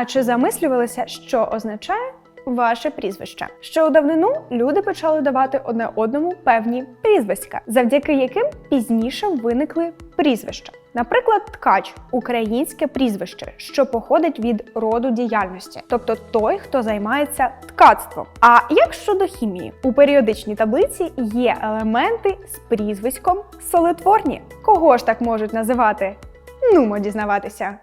А чи замислювалися, що означає ваше прізвище? Ще у давнину люди почали давати одне одному певні прізвиська, завдяки яким пізніше виникли прізвища. Наприклад, ткач українське прізвище, що походить від роду діяльності, тобто той, хто займається ткацтвом. А як щодо хімії, у періодичній таблиці є елементи з прізвиськом солитворні. Кого ж так можуть називати? Нумо дізнаватися.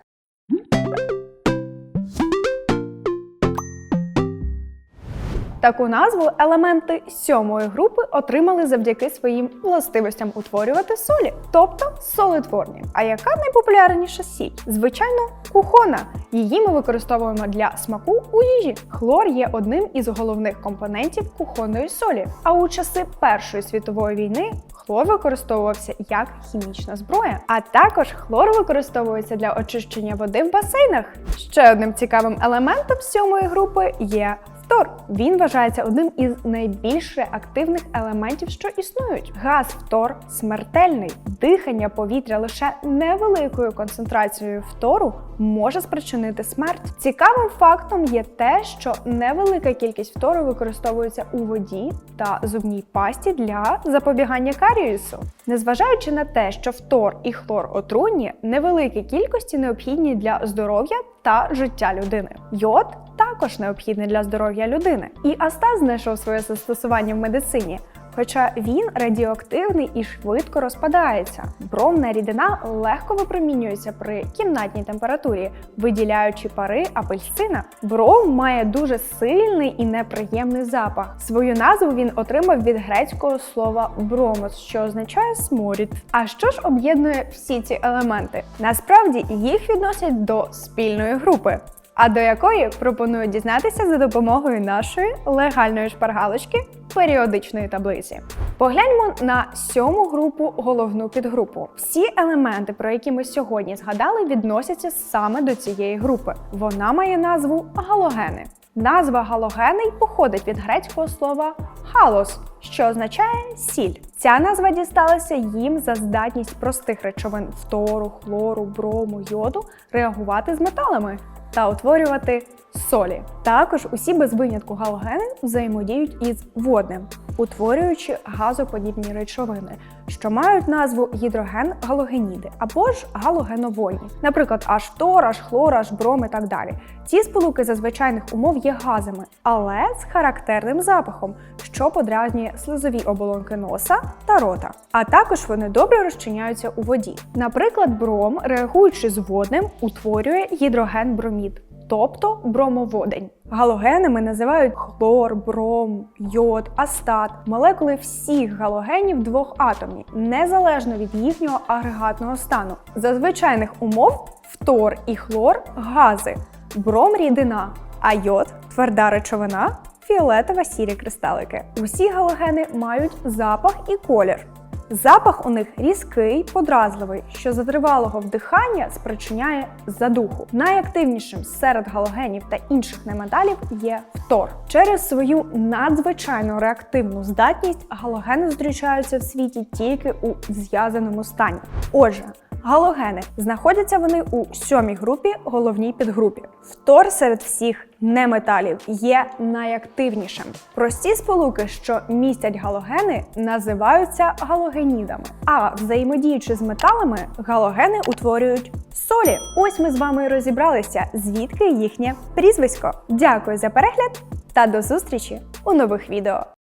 Таку назву елементи сьомої групи отримали завдяки своїм властивостям утворювати солі, тобто солитворні. А яка найпопулярніша сіль? Звичайно, кухона. Її ми використовуємо для смаку у їжі. Хлор є одним із головних компонентів кухонної солі. А у часи Першої світової війни хлор використовувався як хімічна зброя. А також хлор використовується для очищення води в басейнах. Ще одним цікавим елементом сьомої групи є Фтор він вважається одним із найбільш реактивних елементів, що існують. Газ фтор смертельний. Дихання повітря лише невеликою концентрацією фтору може спричинити смерть. Цікавим фактом є те, що невелика кількість фтору використовується у воді та зубній пасті для запобігання карієсу. Незважаючи на те, що фтор і хлор отруйні, невеликі кількості необхідні для здоров'я та життя людини. Йод також необхідний для здоров'я людини. І астаз знайшов своє застосування в медицині. Хоча він радіоактивний і швидко розпадається. Бромна рідина легко випромінюється при кімнатній температурі, виділяючи пари апельсина. Бром має дуже сильний і неприємний запах. Свою назву він отримав від грецького слова бромос, що означає сморід. А що ж об'єднує всі ці елементи? Насправді їх відносять до спільної групи а до якої пропоную дізнатися за допомогою нашої легальної шпаргалочки періодичної таблиці. Погляньмо на сьому групу головну підгрупу. Всі елементи, про які ми сьогодні згадали, відносяться саме до цієї групи. Вона має назву галогени. Назва галогеней походить від грецького слова халос, що означає сіль. Ця назва дісталася їм за здатність простих речовин фтору, хлору, брому, йоду реагувати з металами та утворювати солі. Також усі без винятку галогени взаємодіють із водним, утворюючи газоподібні речовини, що мають назву гідроген-галогеніди або ж галогеновольні, наприклад, аж фтор, аж хлор, аж бром і так далі. Ці сполуки за звичайних умов є газами, але з характерним запахом, що подразнює слизові оболонки носа та рота. А також вони добре розчиняються у воді. Наприклад, бром, реагуючи з водним, утворює гідроген-бромід. Тобто бромоводень. Галогенами називають хлор, бром, йод, астат, молекули всіх галогенів двохатомні, незалежно від їхнього агрегатного стану. За звичайних умов фтор і хлор гази, бром рідина, а йод тверда речовина, фіолетова сірі кристалики. Усі галогени мають запах і колір. Запах у них різкий, подразливий, що затривалого вдихання спричиняє задуху. Найактивнішим серед галогенів та інших неметалів є фтор. Через свою надзвичайно реактивну здатність галогени зустрічаються в світі тільки у зв'язаному стані. Отже, Галогени знаходяться вони у сьомій групі, головній підгрупі. Фтор серед всіх неметалів є найактивнішим. Прості сполуки, що містять галогени, називаються галогенідами. А взаємодіючи з металами, галогени утворюють солі. Ось ми з вами і розібралися, звідки їхнє прізвисько. Дякую за перегляд та до зустрічі у нових відео.